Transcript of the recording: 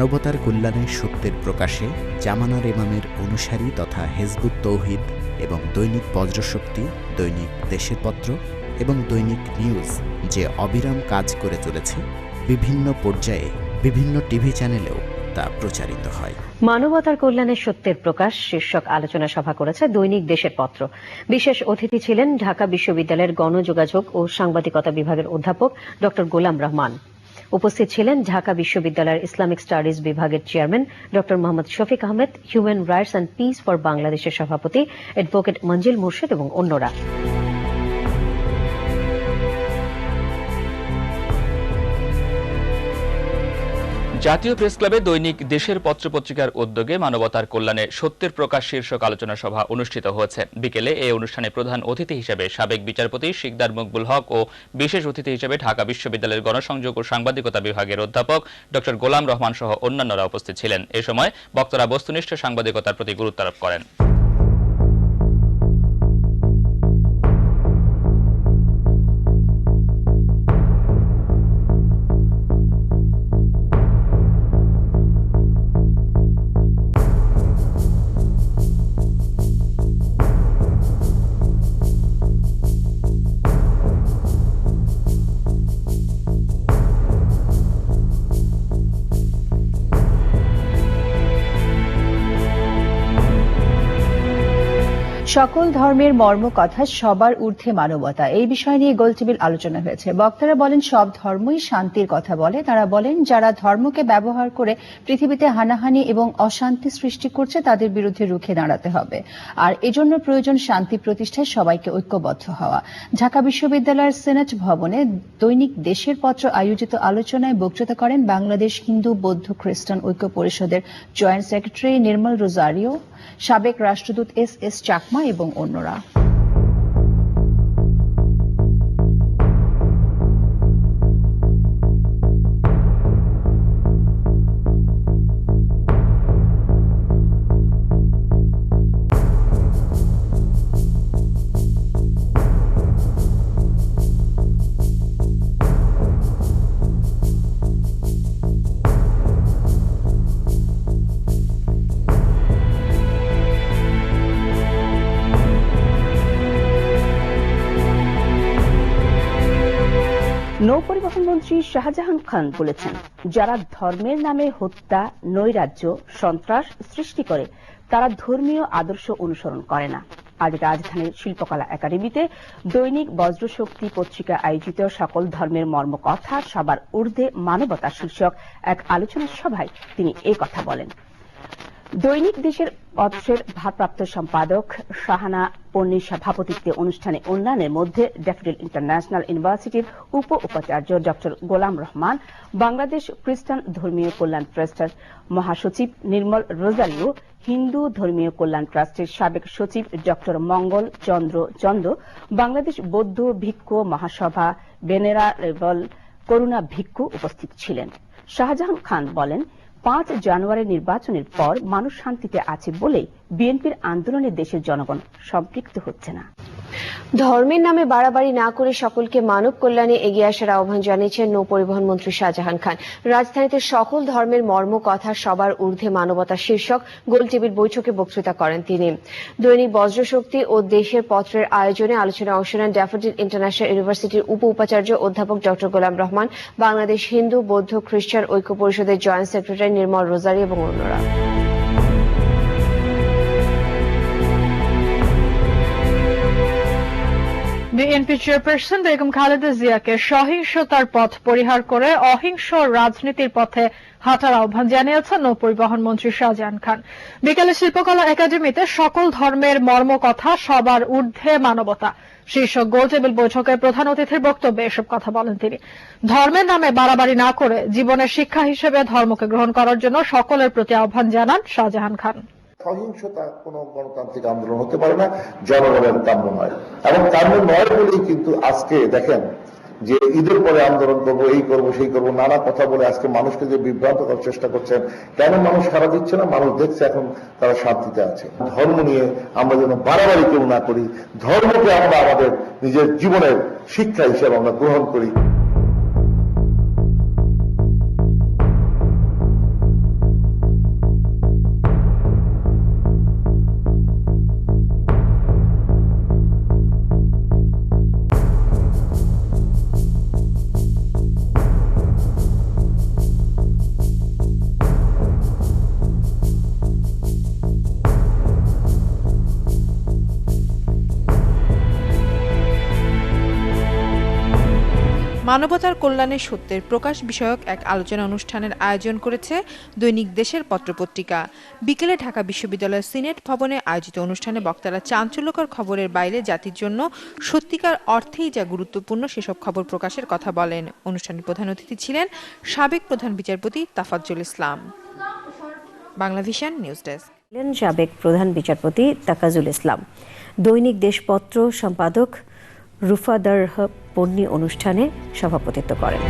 মানবতার কল্যাণে সত্যের প্রকাশে জামানার ইমামের অনুসারী তথা হেজবুত তৌহিদ এবং দৈনিক বজ্রশক্তি, দৈনিক দেশের পত্র এবং দৈনিক নিউজ যে অবিরাম কাজ করে চলেছে বিভিন্ন পর্যায়ে বিভিন্ন টিভি চ্যানেলেও তা প্রচারিত হয়। মানবতার কল্যাণে সত্যের প্রকাশ শীর্ষক আলোচনা সভা করেছে দৈনিক দেশের পত্র। বিশেষ অতিথি ছিলেন ঢাকা বিশ্ববিদ্যালয়ের গণযোগাযোগ ও সাংবাদিকতা বিভাগের অধ্যাপক ড গোলাম রহমান। উপস্থিত ছিলেন ঢাকা বিশ্ববিদ্যালয়ের ইসলামিক স্টাডিজ বিভাগের চেয়ারম্যান ড Mohammad Shafiq Ahmed, human rights and peace for বাংলাদেশের সভাপতি অ্যাডভোকেট মঞ্জিল মুর্শেদ এবং অন্যরা। জাতীয় প্রেস ক্লাবে দৈনিক দেশের পত্রপত্রিকার উদ্যোগে মানবতার কল্যাণে সত্যের প্রকাশ শীর্ষক আলোচনা সভা অনুষ্ঠিত হয়েছে। বিকেলে এই অনুষ্ঠানে প্রধান অতিথি হিসেবে সাবেক বিচারপতি শিকদার মকবুল হক ও বিশেষ অতিথি হিসেবে ঢাকা বিশ্ববিদ্যালয়ের গণসংযোগ ও সাংবাদিকতা বিভাগের অধ্যাপক ড গোলাম রহমান সহ অন্যান্যরা উপস্থিত ছিলেন। এ সময় বক্তারা বস্তুনিষ্ঠ সাংবাদিকতার প্রতি গুরুত্ব আরোপ করেন। সকল ধর্মের মর্ম কথা সবার ঊর্ধ্বে মানবতা। এই বিষয় নিয়ে গোলটেবিল আলোচনা হয়েছে। বক্তারা বলেন, সব ধর্মই শান্তির কথা বলে। তারা বলেন, যারা ধর্মকে ব্যবহার করে পৃথিবীতে হানাহানি এবং অশান্তি সৃষ্টি করছে, তাদের বিরুদ্ধে রুখে দাঁড়াতে হবে। আর এজন্য প্রয়োজন শান্তি প্রতিষ্ঠায় সবাইকে ঐক্যবদ্ধ হওয়া। ঢাকা বিশ্ববিদ্যালয়ের সেনেট ভবনে দৈনিক দেশের পত্র আয়োজিত আলোচনায় বক্তৃতা করেন বাংলাদেশ হিন্দু, বৌদ্ধ, খ্রিস্টান ঐক্য পরিষদের জয়েন্ট সেক্রেটারি নির্মল রোজারিও, সাবেক রাষ্ট্রদূত এস এস চাকমা এবং অন্যরা। নৌপরিবহন মন্ত্রী শাহজাহান খান বলেছেন, যারা ধর্মের নামে হত্যা, নৈরাজ্য, সন্ত্রাস সৃষ্টি করে, তারা ধর্মীয় আদর্শ অনুসরণ করে না। আজ রাজধানীর শিল্পকলা একাডেমিতে দৈনিক বজ্রশক্তি পত্রিকা আয়োজিত সকল ধর্মের মর্মকথা সবার ঊর্ধ্বে মানবতা শীর্ষক এক আলোচনা সভায় তিনি কথা বলেন। দৈনিক দেশের পত্রের ভারপ্রাপ্ত সম্পাদক শাহানা পন্নির সভাপতিত্বে অনুষ্ঠানে অন্যান্যের মধ্যে ড্যাফোডিল ইন্টারন্যাশনাল ইউনিভার্সিটির উপ উপাচার্য ড গোলাম রহমান, বাংলাদেশ খ্রিস্টান ধর্মীয় কল্যাণ ট্রাস্টের মহাসচিব নির্মল রোজারিও, হিন্দু ধর্মীয় কল্যাণ ট্রাস্টের সাবেক সচিব ড মঙ্গল চন্দ্র চন্দ, বাংলাদেশ বৌদ্ধ ভিক্ষু মহাসভা বেনেরা রেবল করুণা ভিক্ষু উপস্থিত ছিলেন। শাহজাহান খান বলেন পাঁচ জানুয়ারি নির্বাচনের পর মানুষ শান্তিতে আছে বলেই বিএনপির আন্দোলনে দেশের জনগণ সম্পৃক্ত হচ্ছে না। ধর্মের নামে বাড়াবাড়ি না করে সকলকে মানব কল্যাণে এগিয়ে আসার আহ্বান জানিয়েছেন নৌ পরিবহন মন্ত্রী শাহজাহান খান। রাজধানীতে সকল ধর্মের মর্ম কথা সবার ঊর্ধ্বে মানবতা শীর্ষক গোলটেবিল বৈঠকে বক্তৃতা করেন তিনি। দৈনিক বজ্রশক্তি ও দেশের পত্রের আয়োজনে আলোচনায় অংশ নেন ড্যাফোডিল ইন্টারন্যাশনাল ইউনিভার্সিটির উপ উপাচার্য অধ্যাপক ড গোলাম রহমান, বাংলাদেশ হিন্দু, বৌদ্ধ, খ্রিস্টান ঐক্য পরিষদের জয়েন্ট সেক্রেটারি নির্মল রোজারি এবং অন্যরা। বিএনপি চেয়ারপারসন বেগম খালেদা জিয়াকে সহিংসতার পথ পরিহার করে অহিংস রাজনীতির পথে হাঁটার আহ্বান জানিয়েছেন নৌপরিবহন মন্ত্রী শাহজাহান খান। বিকেলে শিল্পকলা একাডেমিতে সকল ধর্মের মর্মকথা সবার ঊর্ধ্বে মানবতা। শীর্ষক গোলটেবিল বৈঠকের প্রধান অতিথির বক্তব্যে এসব কথা বলেন তিনি। ধর্মের নামে বাড়াবাড়ি না করে জীবনের শিক্ষা হিসেবে ধর্মকে গ্রহণ করার জন্য সকলের প্রতি আহ্বান জানান শাহজাহান খান। সহিংসতা কোন গণতান্ত্রিক আন্দোলন হতে পারে না, জনগণের কাম্য নয়। এবং কাম্য নয় বলেই কিন্তু আজকে দেখেন যে ঈদের পরে আন্দোলন করব, এই করব, সেই করব, নানা কথা বলে আজকে মানুষকে যে বিভ্রান্ত করার চেষ্টা করছেন, কেন মানুষ সারা দিচ্ছে না? মানুষ দেখছে এখন তারা শান্তিতে আছে। ধর্ম নিয়ে আমরা যেন বাড়াবাড়ি কেউ না করি, ধর্মকে আমরা আমাদের নিজের জীবনের শিক্ষা হিসেবে আমরা গ্রহণ করি। মানবতার কল্যাণে সত্যের প্রকাশ বিষয়ক এক আলোচনা অনুষ্ঠানের আয়োজন করেছে দৈনিক দেশের পত্রপত্রিকা। বিকেলে ঢাকা বিশ্ববিদ্যালয়ের সিনেট ভবনে আয়োজিত অনুষ্ঠানে বক্তারা চাঞ্চল্যকর খবরের বাইরে জাতির জন্য সত্যিকার অর্থেই যা গুরুত্বপূর্ণ সেসব খবর প্রকাশের কথা বলেন। অনুষ্ঠানে প্রধান অতিথি ছিলেন সাবেক প্রধান বিচারপতি তাফাজ্জুল ইসলাম। Banglavision news desk. সাবেক প্রধান বিচারপতি তাকাজুল ইসলাম। দৈনিক দেশপত্র সম্পাদক রুফাদার পন্নী অনুষ্ঠানে সভাপতিত্ব করেন।